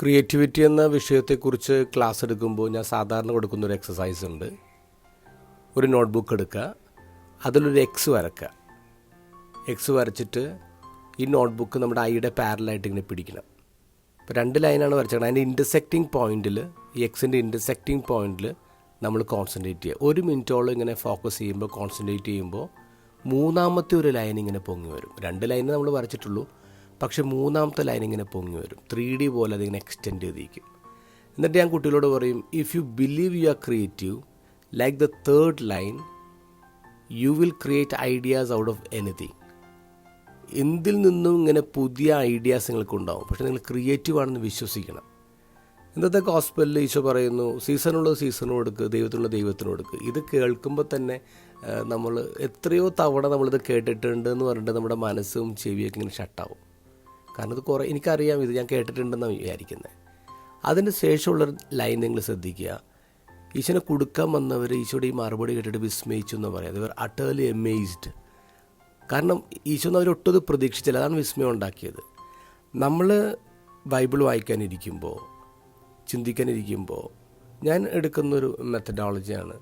Creativity എന്ന വിഷയത്തെക്കുറിച്ച് class എടുക്കുമ്പോൾ ഞാൻ സാധാരണ കൊടുക്കുന്ന ഒരു എക്സസൈസ് ഉണ്ട്. ഒരു നോട്ട്ബുക്ക് എടുക്കുക. അതിലൊരു എക്സ് വരക്കുക. എക്സ് വരച്ചിട്ട് ഈ നോട്ട്ബുക്ക് നമ്മുടെ ഐയുടെ പാരലായിട്ട് ഇങ്ങനെ പിടിക്കണം. ഇപ്പോൾ രണ്ട് ലൈനാണ് വരച്ചത് അതിന്റെ ഇന്റർസെക്റ്റിംഗ് പോയിന്റിൽ ഈ എക്സിന്റെ ഇന്റർസെക്റ്റിംഗ് പോയിന്റിൽ നമ്മൾ കോൺസെൻട്രേറ്റ് ചെയ്യുക. ഒരു മിനിറ്റോളം ഇങ്ങനെ ഫോക്കസ് ചെയ്യുമ്പോൾ കോൺസെൻട്രേറ്റ് ചെയ്യുമ്പോൾ മൂന്നാമത്തെ ഒരു ലൈൻ ഇങ്ങനെ പൊങ്ങി വരും. രണ്ട് ലൈൻ നമ്മൾ വരച്ചിട്ടുള്ളൂ. പക്ഷേ മൂന്നാമത്തെ ലൈൻ ഇങ്ങനെ പൊങ്ങി വരും. ത്രീ ഡി പോലെ അതിങ്ങനെ എക്സ്റ്റെൻഡ് ചെയ്തിരിക്കും. എന്നിട്ട് ഞാൻ കുട്ടികളോട് പറയും if you believe you are creative like the third line you will create ideas out of anything എന്തിൽ നിന്നും ഇങ്ങനെ പുതിയ ഐഡിയാസ് നിങ്ങൾക്ക് ഉണ്ടാവും? പക്ഷെ നിങ്ങൾ ക്രിയേറ്റീവ് ആണെന്ന് വിശ്വസിക്കണം. ഇന്നത്തെ ഹോസ്പിറ്റലിൽ ഈശോ പറയുന്നു സീസണുള്ള സീസണും കൊടുക്ക് ദൈവത്തിനുള്ള ദൈവത്തിനും കൊടുക്ക് ഇത് കേൾക്കുമ്പോൾ തന്നെ നമ്മൾ എത്രയോ തവണ നമ്മളിത് കേട്ടിട്ടുണ്ട് എന്ന് പറഞ്ഞിട്ട് നമ്മുടെ മനസ്സും ചെവിയൊക്കെ ഇങ്ങനെ ഷട്ടാവും കാരണം ഇത് കുറേ എനിക്കറിയാം ഇത് ഞാൻ കേട്ടിട്ടുണ്ടെന്നാണ് വിചാരിക്കുന്നത് അതിന് ശേഷമുള്ള ലൈൻ നിങ്ങൾ ശ്രദ്ധിക്കുക. ഈശോനെ കൊടുക്കാൻ വന്നവർ ഈശോയുടെ ഈ മറുപടി കേട്ടിട്ട് വിസ്മയിച്ചു എന്ന് പറയാം. അവർ അട്ടേർലി എമേസ്ഡ് കാരണം ഈശോ അവർ ഒട്ടും പ്രതീക്ഷിച്ചില്ല. അതാണ് വിസ്മയം ഉണ്ടാക്കിയത്. നമ്മൾ ബൈബിൾ വായിക്കാനിരിക്കുമ്പോൾ ചിന്തിക്കാനിരിക്കുമ്പോൾ ഞാൻ എടുക്കുന്നൊരു മെത്തഡോളജിയാണ്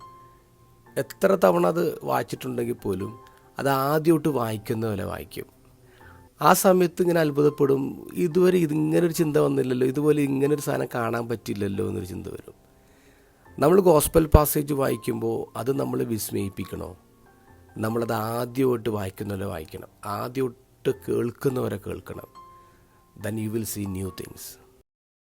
എത്ര തവണ അത് വായിച്ചിട്ടുണ്ടെങ്കിൽ പോലും അത് ആദ്യമായിട്ട് വായിക്കുന്ന പോലെ വായിക്കും. ആ സമയത്ത് ഇങ്ങനെ അത്ഭുതപ്പെടും. ഇതുവരെ ഇതിങ്ങനൊരു ചിന്ത വന്നില്ലല്ലോ. ഇതുപോലെ ഇങ്ങനൊരു സാധനം കാണാൻ പറ്റില്ലല്ലോ എന്നൊരു ചിന്ത വരും. നമ്മൾ ഗോസ്പൽ പാസേജ് വായിക്കുമ്പോൾ അത് നമ്മൾ വിസ്മയിപ്പിക്കണോ? നമ്മളത് ആദ്യമായിട്ട് വായിക്കുന്നവരെ വായിക്കണം. ആദ്യമായിട്ട് കേൾക്കുന്നവരെ കേൾക്കണം. Then you will see new things